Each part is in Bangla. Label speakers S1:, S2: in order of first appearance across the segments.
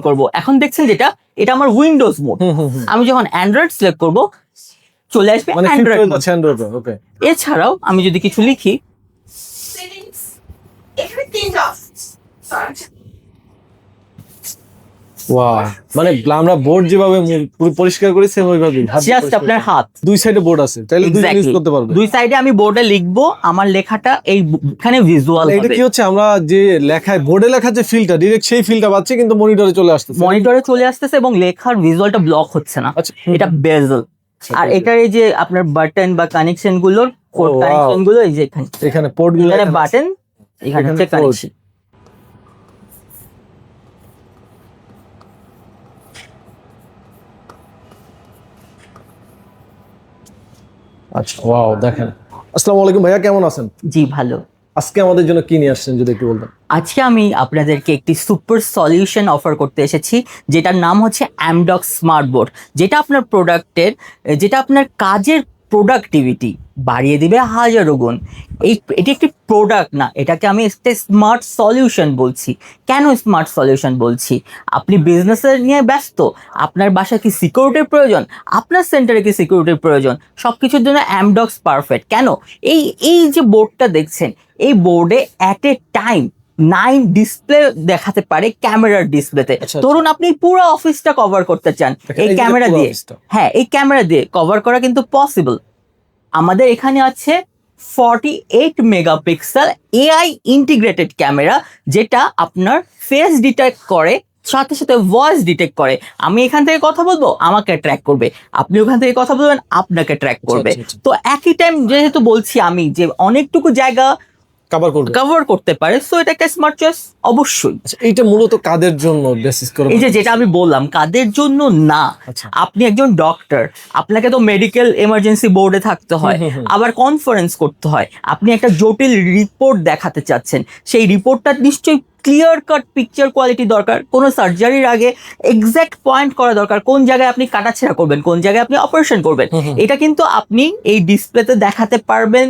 S1: করব। এখন দেখছেন যেটা এটা আমার উইন্ডোজ মোড
S2: হুম হুম হুম।
S1: আমি যখন অ্যান্ড্রয়েড সিলেক্ট করব চলে আসবে
S2: মানে
S1: অ্যান্ড্রয়েড এছাড়াও আমি যদি কিছু লিখি
S2: মানে আমরা বোর্ড যেভাবে পরিষ্কার করি সেম
S1: জাস্ট আপনার হাত।
S2: দুই সাইডে বোর্ড আছে। তাইলে দুই ইউজ করতে পারবে।
S1: দুই সাইডে আমি বোর্ডে লিখব আমার লেখাটা এই এখানে ভিজুয়াল
S2: মানে এটা কি হচ্ছে? আমরা যে লেখায় বোর্ডে লেখা যে ফিলটা ডিরেক্ট সেই ফিলটা পাচ্ছি কিন্তু মনিটরে চলে আসতেছে।
S1: মনিটরে চলে আসতেছে এবং লেখার ভিজুয়ালটা ব্লক হচ্ছে না।
S2: আচ্ছা
S1: এটা বেজল আর
S2: okay.
S1: এটার এই যে আপনার বাটন বা কানেকশনগুলোর কোড
S2: Oh,
S1: কানেকশনগুলো এই যে এখানে।
S2: এখানে পোর্টগুলো
S1: বাটন এখানে হচ্ছে কানেকশন
S2: আচ্ছা ওয়াও দেখেন। আসসালামু আলাইকুম ভাইয়া কেমন আছেন?
S1: জি ভালো।
S2: আজকে আমাদের জন্য কি নিয়ে আসছেন যদি একটু বলতেন?
S1: আজকে আমি আপনাদেরকে একটি সুপার সলিউশন অফার করতে এসেছি যেটার নাম হচ্ছে অ্যামডক স্মার্ট বোর্ড যেটা আপনার প্রোডাক্টের যেটা আপনার কাজের প্রোডাক্টিভিটি বাড়িয়ে দিবে হাজারো গুণ। এই এটি একটি প্রোডাক্ট না এটাকে আমি একটা স্মার্ট সলিউশন বলছি। কেন স্মার্ট সলিউশন বলছি? আপনি বিজনেসের নিয়ে ব্যস্ত আপনার বাসায় কি সিকিউরিটির প্রয়োজন? আপনার সেন্টারে কি সিকিউরিটির প্রয়োজন? সব কিছুর জন্য অ্যামডক্স পারফেক্ট কেন? এই এই যে বোর্ডটা দেখছেন এই বোর্ডে at a time nine display দেখাতে পারে ক্যামেরার ডিসপ্লেতে
S2: আচ্ছা,
S1: ধরুন আপনি পুরো অফিসটা কভার করতে চান এই ক্যামেরা দিয়ে। হ্যাঁ এই ক্যামেরা দিয়ে কভার করা কিন্তু পসিবল আমাদের এখানে আছে forty eight megapixel AI integrated camera যেটা আপনার ফেস ডিটেক্ট করে সাথে সাথে ভয়েস ডিটেক্ট করে। আমি এখান থেকে কথা বলব আমাকে ট্র্যাক করবে। আপনি ওখান থেকে কথা বলবেন আপনাকে ট্র্যাক করবে।
S2: আচ্ছা, আচ্ছা।
S1: তো একই টাইম যেহেতু বলছি আমি যে অনেকটুকু জায়গা
S2: কভার করবে।
S1: কভার করতে পারে সো এটা একটা স্মার্ট চয়েস অবশ্যই।
S2: এটা মূলত কাদের জন্য বেসিস করে
S1: এই যে যেটা আমি বললাম কাদের জন্য না?
S2: আচ্ছা।
S1: আপনি একজন ডক্টর আপনাকে তো মেডিকেল এমার্জেন্সি বোর্ডে থাকতে হয়। আবার কনফারেন্স করতে হয়। আপনি একটা জটিল রিপোর্ট দেখাতে চাচ্ছেন সেই রিপোর্টটা নিশ্চয়ই ক্লিয়ার কাট পিকচার কোয়ালিটি দরকার কোনো সার্জারির আগে এক্স্যাক্ট পয়েন্ট করা দরকার কোন জায়গায় আপনি কাটাছেড়া করবেন কোন জায়গায় আপনি অপারেশন করবেন। এটা কিন্তু আপনি এই ডিসপ্লেতে দেখাতে পারবেন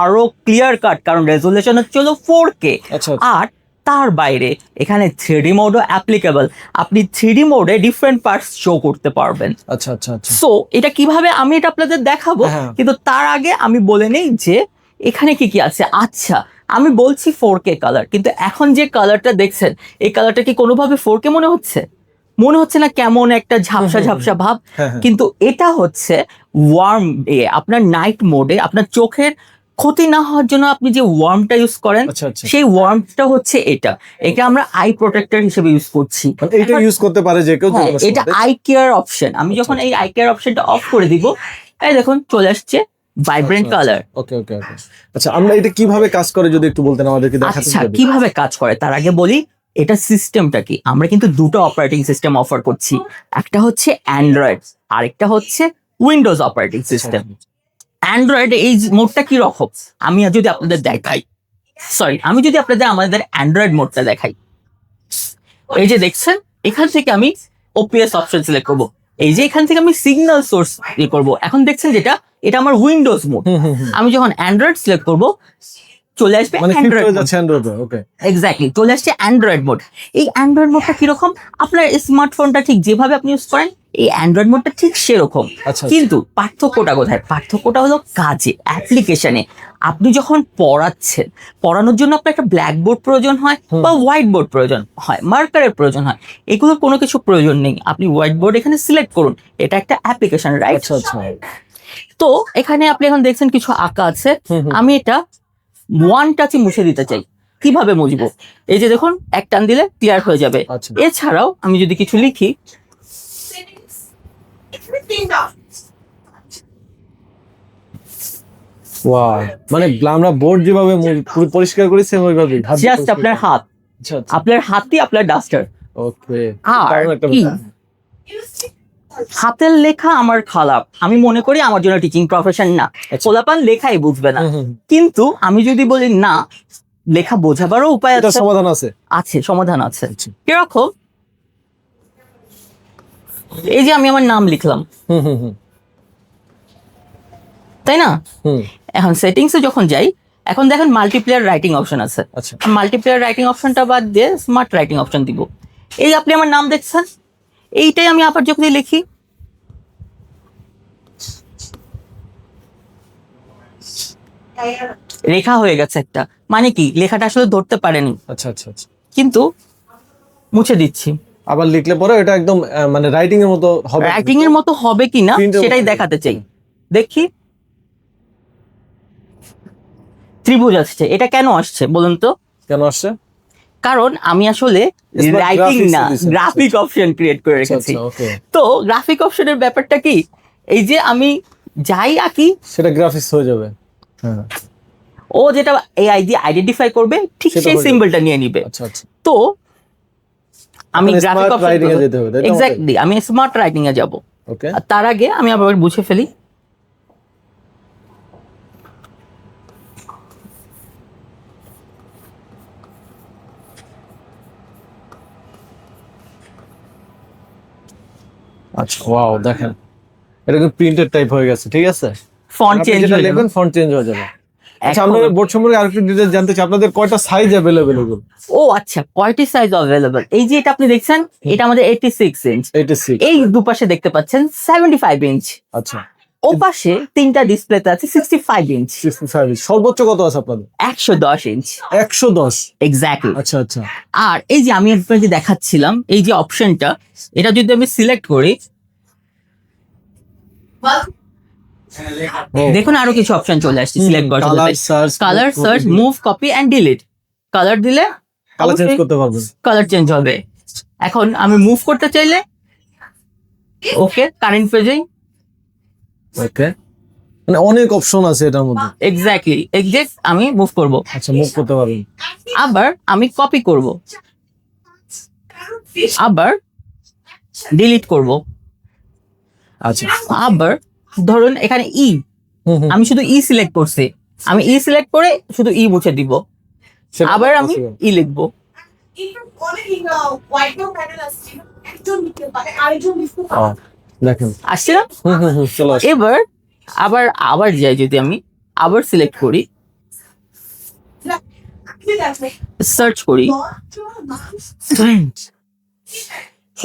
S1: আরও ক্লিয়ার কাট কারণ রেজুলেশন হচ্ছে হলো ফোর কে
S2: আচ্ছা
S1: আর তার বাইরে এখানে থ্রিডি মোডও অ্যাপ্লিকেবল আপনি থ্রিডি মোডে ডিফারেন্ট পার্টস শো করতে পারবেন।
S2: আচ্ছা আচ্ছা আচ্ছা।
S1: সো এটা কীভাবে আমি এটা আপনাদের দেখাবো?
S2: হ্যাঁ।
S1: কিন্তু তার আগে আমি বলে নেই যে এখানে কি কি আছে। আচ্ছা আমি বলছি ফোর কে কালার কিন্তু এখন যে কালারটা দেখছেন এই কালারটা কি কোনোভাবে ফোর কে মনে হচ্ছে? মনে হচ্ছে না কেমন একটা ঝাপসা ঝাপসা ভাব
S2: হ্যাঁ হ্যাঁ।
S1: কিন্তু এটা হচ্ছে ওয়ার্ম এ আপনার নাইট মোডে আপনার চোখের ক্ষতি না হওয়ার জন্য আপনি যে ওয়ার্মটা ইউজ করেন
S2: আচ্ছা আচ্ছা।
S1: সেই ওয়ার্মটা হচ্ছে এটা। এটা আমরা আই প্রোটেক্টর হিসেবে ইউজ করছি।
S2: এটা ইউজ করতে পারে যে কেউ
S1: হ্যাঁ, এটা আই কেয়ার অপশন আমি যখন এই আই কেয়ার অপশনটা অফ করে দিব এই দেখুন চলে আসছে। ভাইব্রেন্ট কালার
S2: ওকে ওকে ওকে আচ্ছা আমরা এটা কীভাবে কাজ করে যদি একটু বলতেন আমাদেরকে দেখাতেন
S1: আচ্ছা। কীভাবে কাজ করে? তার আগে বলি এটা সিস্টেমটা কি? আমরা কিন্তু দুটো অপারেটিং সিস্টেম অফার করছি। একটা হচ্ছে অ্যান্ড্রয়েড আরেকটা হচ্ছে উইন্ডোজ অপারেটিং সিস্টেম অ্যান্ড্রয়েড এই মোডটা কি রকম আমি যদি আপনাদের দেখাই। সরি আমি যদি আপনাদের আমাদের অ্যান্ড্রয়েড মোডটা দেখাই। এই যে দেখছেন এখান থেকে আমি ওপিএস অপশন সিলেক্ট করব। এই যে এখান থেকে আমি সিগন্যাল সোর্স ইয়ে করব এখন দেখছেন যেটা এটা আমার উইন্ডোজ মোড। আমি যখন অ্যান্ড্রয়েড সিলেক্ট করব চলে আসবে
S2: মানে
S1: এক্স্যাক্টলি চলে আসছে অ্যান্ড্রয়েড মোড এই অ্যান্ড্রয়েড মোডটা কীরকম? আপনার স্মার্টফোনটা ঠিক যেভাবে আপনি ইউজ করেন এই অ্যান্ড্রয়েড মোডটা ঠিক সেরকম।
S2: আচ্ছা
S1: কিন্তু পার্থক্যটা কোথায়? পার্থক্যটা হলো কাজে অ্যাপ্লিকেশনে আপনি যখন পড়াচ্ছেন পড়ানোর জন্য আপনার একটা ব্ল্যাকবোর্ড প্রয়োজন হয় বা হোয়াইট বোর্ড প্রয়োজন হয় মার্কারের প্রয়োজন হয়। এগুলোর কোনো কিছু প্রয়োজন নেই। আপনি হোয়াইট বোর্ড এখানে সিলেক্ট করুন। এটা একটা অ্যাপ্লিকেশন রাইট
S2: আচ্ছা আচ্ছা।
S1: তো এখানে আপনি এখন দেখছেন কিছু আঁকা আছে। আমি এটা ওয়ান টাচে মুছে দিতে চাই। কীভাবে মুছবো? এই যে দেখুন এক টান দিলে ক্লিয়ার হয়ে যাবে।
S2: আচ্ছা।
S1: এছাড়াও আমি যদি কিছু লিখি
S2: ওয়াও মানে আমরা বোর্ড যেভাবে পরিষ্কার করি সেম ওইভাবেই
S1: জাস্ট আপনার হাত।
S2: আচ্ছা আচ্ছা।
S1: আপনার হাতই আপনার ডাস্টার
S2: ওকে
S1: আর হাতের লেখা আমার খারাপ। আমি মনে করি আমার জন্য টিচিং প্রফেশন না।
S2: আচ্ছা।
S1: পোলাপান লেখাই বুঝবে না। কিন্তু আমি যদি বলি না লেখা বোঝাবারও উপায় আছে।
S2: সমাধান আছে।
S1: আছে সমাধান আছে।
S2: আচ্ছা।
S1: কীরকম? এই যে আমি আমার নাম লিখলাম। তাই না? এখন সেটিংসে যখন যাই এখন দেখেন মাল্টিপ্লেয়ার রাইটিং অপশন আছে। মাল্টিপ্লেয়ার রাইটিং অপশনটা বাদ দিয়ে স্মার্ট রাইটিং অপশন দিব। এই আপনি আমার নাম দেখছেন এইটাই আমি আবার যখন লিখি রেখা হয়ে গেছে একটা। মানে কি? লেখাটা আসলে ধরতে পারেনি।
S2: আচ্ছা আচ্ছা আচ্ছা।
S1: কিন্তু মুছে দিচ্ছি।
S2: আবার লিখলে পরে এটা একদম মানে রাইটিং এর মতো হবে।
S1: রাইটিং এর মতো হবে কিনা সেটাই দেখাতে চাই। দেখি। ত্রিভুজ আসছে। এটা কেন আসছে বলুন তো?
S2: কেন আসছে?
S1: কারণ আমি আসলে রাইটিং না গ্রাফিক অপশন ক্রিয়েট করে
S2: আচ্ছা
S1: রেখেছি।
S2: আচ্ছা
S1: তো গ্রাফিক অপশনের ব্যাপারটা কি? এই যে আমি যাই আঁকি
S2: সেটা গ্রাফিক্স হয়ে যাবে। হ্যাঁ।
S1: ও যেটা এআই দিয়ে আইডেন্টিফাই করবে ঠিক সেই সিম্বলটা নিয়ে নিবে।
S2: আচ্ছা আচ্ছা।
S1: তো আমি গ্রাফিক
S2: writing এ যেতে হবে,
S1: এক্স্যাক্টলি আমি স্মার্ট রাইটিং এ যাব
S2: ওকে
S1: তার আগে আমি আবার বুঝে ফেলি।
S2: আচ্ছা ওয়াও দেখেন। এটা কিন্তু প্রিন্টেড টাইপ হয়ে গেছে ঠিক আছে?
S1: ফন্ট চেঞ্জ হয়ে যাবে।
S2: ফন্ট চেঞ্জ হয়ে যাবে। আচ্ছা আমরা বোর্ড সম্পর্কে আরেকটু ডিটেইলস জানতে চাই। আপনাদের কয়টা সাইজ অ্যাভেলেবেল এগুলো?
S1: ও আচ্ছা কয়টি সাইজ অ্যাভেলেবল এই যে এটা আপনি দেখছেন এটা আমাদের এইটি সিক্স ইঞ্চ
S2: 86
S1: এই দুপাশে দেখতে পাচ্ছেন সেভেন্টি ফাইভ ইঞ্চ
S2: আচ্ছা।
S1: ও পাশে তিনটা ডিসপ্লেতে আছে সিক্সটি ফাইভ ইঞ্চ
S2: 65 সর্বোচ্চ কত আছে আপনাদের?
S1: একশো দশ ইঞ্চ
S2: 110
S1: এক্স্যাক্টলি
S2: আচ্ছা আচ্ছা।
S1: আর এই যে আমি আপনাকে দেখাচ্ছিলাম এই যে অপশনটা এটা যদি আমি সিলেক্ট করি দেখুন আরও কিছু অপশন চলে আসছে সিলেক্ট করার
S2: colour search
S1: move copy and delete colour দিলে
S2: কালার চেঞ্জ করতে পারবেন।
S1: কালার চেঞ্জ হবে। এখন আমি মুভ করতে চাইলে ওকে কারেন্ট পেজেই
S2: ওকে মানে অনেক অপশন আছে এটার মধ্যে।
S1: এক্স্যাক্টলি এক্সাক্ট আমি মুভ করব।
S2: আচ্ছা মুভ করতে পারবেন।
S1: আবার আমি কপি করব। আবার ডিলিট করব।
S2: আচ্ছা।
S1: আবার ধরুন এখানে ই
S2: হুম, হুম।
S1: আমি শুধু ই সিলেক্ট করছি। আমি ই সিলেক্ট করে শুধু ই মুছে দিব। আবার আমি ই লিখব। আসছে না। এবার আবার আবার যাই যদি আমি আবার সিলেক্ট করি। সার্চ করি।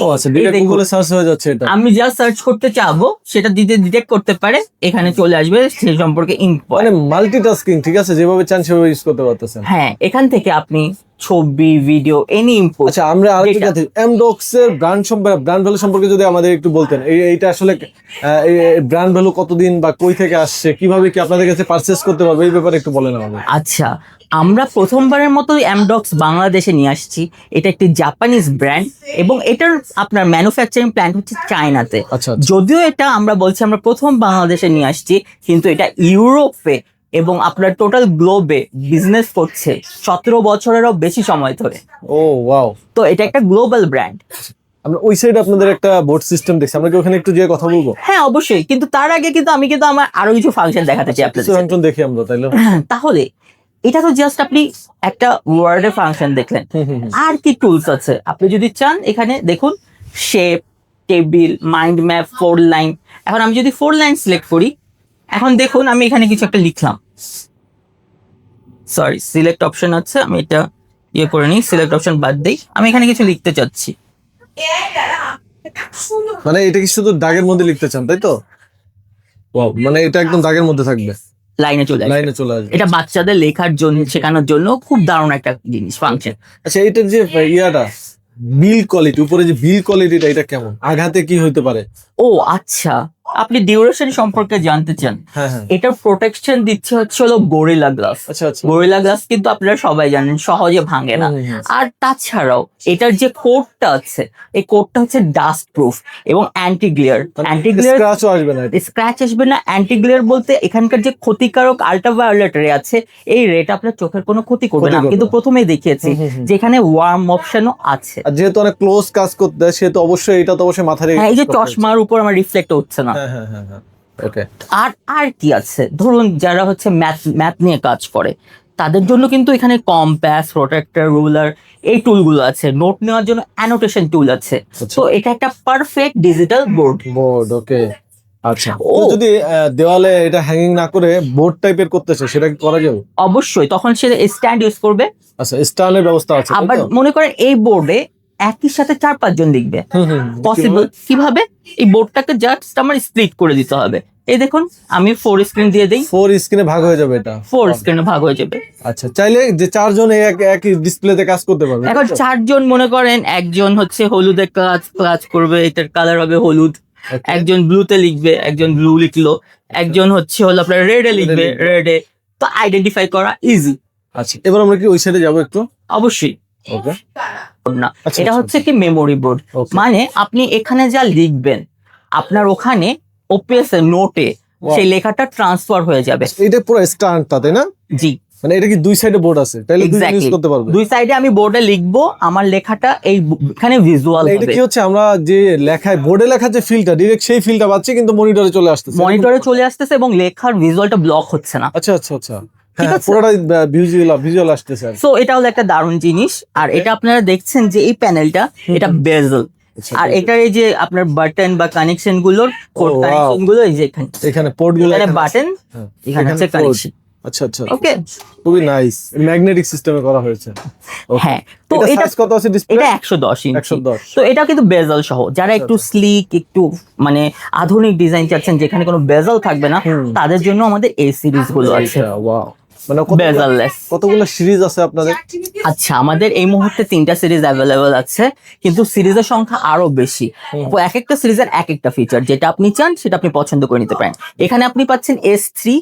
S2: ও আচ্ছা গুগলে সার্চ হয়ে যাচ্ছে এটা।
S1: আমি যা সার্চ করতে চাবো সেটা দিতে ডিটেক্ট করতে পারে এখানে চলে আসবে সেই সম্পর্কে ইনফো
S2: মানে মাল্টিটাস্কিং ঠিক আছে? যেভাবে চান সেভাবে ইউজ করতে পারতেছেন।
S1: হ্যাঁ এখান থেকে আপনি ছবি ভিডিও এনি ইম্পোর্ট
S2: আচ্ছা আমরা আরেকটু জানতে এমডক্স এর ব্র্যান্ড সম্পর্কে ব্র্যান্ড ভ্যালু সম্পর্কে যদি আমাদের একটু বলতেন এই এইটা আসলে ব্র্যান্ড ভ্যালু কতদিন বা কই থেকে আসছে কীভাবে কি আপনাদের কাছে পারচেস করতে পারবে এই ব্যাপারে একটু বলেন আমাদের।
S1: আচ্ছা আমরা প্রথমবারের মতো অ্যামডক্স বাংলাদেশে নিয়ে আসছি। এটা একটি জাপানিজ ব্র্যান্ড এবং এটার আপনার ম্যানুফ্যাকচারিং প্ল্যান্ট হচ্ছে চায়নাতে
S2: আচ্ছা আচ্ছা।
S1: যদিও এটা আমরা বলছি আমরা প্রথম বাংলাদেশে নিয়ে আসছি কিন্তু এটা ইউরোপে এবং আপনার টোটাল গ্লোবে বিজনেস করছে সতেরো বছরেরও বেশি সময় ধরে।
S2: ও ওয়াও
S1: তো এটা একটা গ্লোবাল ব্র্যান্ড
S2: আমরা ওই সাইডে আপনাদের একটা বোর্ড সিস্টেম দেখছি। আমরা কি ওখানে একটু যেয়ে কথা বলব?
S1: হ্যাঁ অবশ্যই। কিন্তু তার আগে কিন্তু আমি কিন্তু আমার আরও কিছু ফাংশন দেখাতে চাই আপনাদের
S2: ফাংশন দেখি আমরা তাইলে।
S1: তাহলে এটা তো জাস্ট আপনি একটা ওয়ার্ডের ফাংশন দেখলেন। আর কি টুলস আছে? আপনি যদি চান এখানে দেখুন shape table mind map four line এখন আমি যদি ফোর লাইন সিলেক্ট করি এখন দেখুন আমি এখানে কিছু একটা লিখলাম। সরি সিলেক্ট অপশন আছে আমি এটা ইয়ে করে নিই সিলেক্ট অপশন বাদ দিই। আমি এখানে কিছু লিখতে চাচ্ছি।
S2: মানে এটা কি শুধু দাগের মধ্যে লিখতে চান তাই তো? ওয়াও মানে এটা একদম দাগের মধ্যে থাকবে।
S1: লাইনে চলে আসবে।
S2: লাইনে চলে আসবে।
S1: এটা বাচ্চাদের লেখার জন্য শেখানোর জন্য খুব দারুণ একটা জিনিস ফাংশন
S2: আচ্ছা এটা যে ইয়াটা বিল কোয়ালিটি উপরে যে বিল কোয়ালিটিটা এটা কেমন? আঘাতে কি হতে পারে?
S1: ও আচ্ছা। আপনি ডিউরেশন সম্পর্কে জানতে চান
S2: হ্যাঁ হ্যাঁ।
S1: এটার প্রোটেকশন দিচ্ছে হচ্ছে হলো গোরিলা গ্লাস গোরিলা গ্লাস কিন্তু আপনারা সবাই জানেন সহজে ভাঙে না। আর তাছাড়াও এটার যে কোডটা আছে এই কোডটা হচ্ছে ডাস্ট প্রুফ এবং অ্যান্টি গ্লেয়ার অ্যান্টি গ্লেয়ার
S2: স্ক্র্যাচও আসবে না
S1: স্ক্র্যাচ আসবে না। অ্যান্টি গ্লেয়ার বলতে এখানকার যে ক্ষতিকারক আল্ট্রাভায়োলেট রে আছে এই রেটা আপনার চোখের কোনো ক্ষতি করবে না। কিন্তু প্রথমেই দেখিয়েছি। যেখানে ওয়ার্ম অপশনও আছে।
S2: আর যেহেতু অনেক ক্লোজ কাজ করতে হয় সেহেতু অবশ্যই এটা তো অবশ্যই মাথায়
S1: হ্যাঁ এই যে চশমার উপর আমার রিফ্লেক্ট হচ্ছে না।
S2: হ্যাঁ হ্যাঁ হ্যাঁ
S1: আর আর কি আছে? ধরুন যারা হচ্ছে ম্যাথ ম্যাথ নিয়ে কাজ করে তাদের জন্য কিন্তু এখানে কম্প্যাস প্রোটেক্টর রুলার এই টুলগুলো আছে। নোট নেওয়ার জন্য অ্যানোটেশন টুল আছে।
S2: আচ্ছা।
S1: তো এটা একটা perfect digital board
S2: board okay আচ্ছা।
S1: ও।
S2: তো যদি আহ, দেওয়ালে এটা হ্যাঙ্গিং না করে বোর্ড টাইপের করতে চাই সেটা কি করা যাবে?
S1: অবশ্যই তখন সে স্ট্যান্ড ইউজ করবে।
S2: আচ্ছা স্টানের ব্যবস্থা আছে
S1: আবার মনে করেন এই বোর্ডে একই সাথে চার পাঁচজন লিখবে পসিবল কীভাবে? এই বোর্ডটাকে জাস্ট আমার স্প্লিট করে দিতে হবে। এই দেখুন আমি ফোর স্ক্রিন দিয়ে দিই।
S2: ফোর স্ক্রিনে ভাগ হয়ে যাবে এটা।
S1: ফোর স্ক্রিনে ভাগ হয়ে যাবে।
S2: আচ্ছা চাইলে যে চারজন এক একই ডিসপ্লেতে কাজ করতে পারবে
S1: এখন চারজন মনে করেন একজন হচ্ছে হলুদে কাজ কাজ করবে এটার কালার হবে হলুদ।
S2: Okay.
S1: একজন ব্লুতে লিখবে একজন ব্লু লিখলো। একজন হচ্ছে হলো আপনার রেডে লিখবে। রেডে তো আইডেন্টিফাই করা ইজি
S2: আচ্ছা এবার আমরা কি ওই সাইডে যাব একটু?
S1: অবশ্যই।
S2: ওকে
S1: না
S2: আচ্ছা,
S1: এটা
S2: আচ্ছা,
S1: হচ্ছে কি মেমোরি বোর্ড মানে আপনি এখানে যা লিখবেন আপনার ওখানে ওপিএস নোটে সেই লেখাটা ট্রান্সফার হয়ে যাবে।
S2: এটা পুরো স্ট্যান্ডটা তাই না?
S1: জি।
S2: মানে এটা কি দুই সাইডে বোর্ড আছে? তাইলে দুই ইউজ করতে পারবে।
S1: দুই সাইডে আমি বোর্ডে লিখব আমার লেখাটা এই এখানে ভিজুয়াল
S2: মানে এটা কি হচ্ছে আমরা যে লেখায় বোর্ডে লেখা যে ফিলটা ডিরেক্ট সেই ফিলটা পাচ্ছি কিন্তু মনিটরে চলে আসতেছে।
S1: মনিটরে চলে আসতেছে এবং লেখার ভিজুয়ালটা ব্লক হচ্ছে না।
S2: আচ্ছা আচ্ছা আচ্ছা। হ্যাঁ ভিজুয়াল আসতেছে
S1: সো এটা হলো একটা দারুণ জিনিস। আর এটা আপনারা দেখছেন যে এই প্যানেলটা এটা বেজল
S2: আচ্ছা,
S1: আর এটার এই যে আপনার বাটন বা কানেকশনগুলোর কানেকশনগুলো এই যে এখানে।
S2: এখানে পোর্টগুলো
S1: এখানে
S2: এখানে
S1: বাটন
S2: হ্যাঁ,
S1: এখানে হচ্ছে কানেকশন
S2: আচ্ছা আচ্ছা
S1: ওকে
S2: খুবই নাইস ম্যাগনেটিক সিস্টেমে করা হয়েছে।
S1: হ্যাঁ তো
S2: এটা
S1: এটা
S2: সাইজ কত আছে ডিসপ্লে
S1: এটা একশো দশ ইঞ্চি।
S2: 110
S1: তো এটা কিন্তু বেজাল সহ। যারা একটু স্লিক একটু মানে আধুনিক ডিজাইন চাচ্ছেন যেখানে কোনো বেজাল থাকবে না তাদের জন্য আমাদের এই সিরিজগুলো আছে।
S2: ওয়াও মানে কতগুলো- কতগুলো সিরিজ আছে আপনাদের?
S1: আচ্ছা আমাদের এই মুহূর্তে তিনটা সিরিজ অ্যাভেলেবল আছে কিন্তু সিরিজের সংখ্যা আরও বেশি। এক একটা সিরিজের এক একটা ফিচার যেটা আপনি চান সেটা আপনি পছন্দ করে নিতে পারেন। এখানে আপনি পাচ্ছেন এস থ্রি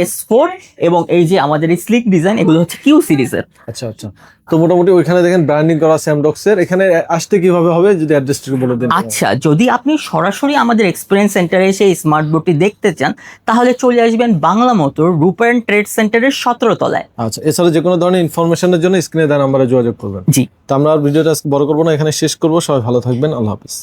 S1: এস ফোর এবং এই যে আমাদের এই স্লিক ডিজাইন এগুলো হচ্ছে কিউ সিরিজের
S2: আচ্ছা আচ্ছা। তো মোটামুটি ওইখানে দেখেন ব্র্যান্ডিং করা স্যামডক্স এর। এখানে আসতে কীভাবে হবে যদি অ্যাড্রেসটা বলে দেন।
S1: আচ্ছা যদি আপনি সরাসরি আমাদের এক্সপিরিয়েন্স সেন্টারে এসে এই স্মার্ট বোর্ডটি দেখতে চান তাহলে চলে আসবেন বাংলা মোটর রূপায়ণ ট্রেড সেন্টারের সতেরো তলায়।
S2: আচ্ছা এছাড়া যে কোনো ধরনের ইনফরমেশনের জন্য স্ক্রিনে দেওয়া নাম্বারে যোগাযোগ করবেন।
S1: জি।
S2: তো আমরা ভিডিওটা বড় করব না এখানে শেষ করব। সবাই ভালো থাকবেন আল্লাহ হাফিজ।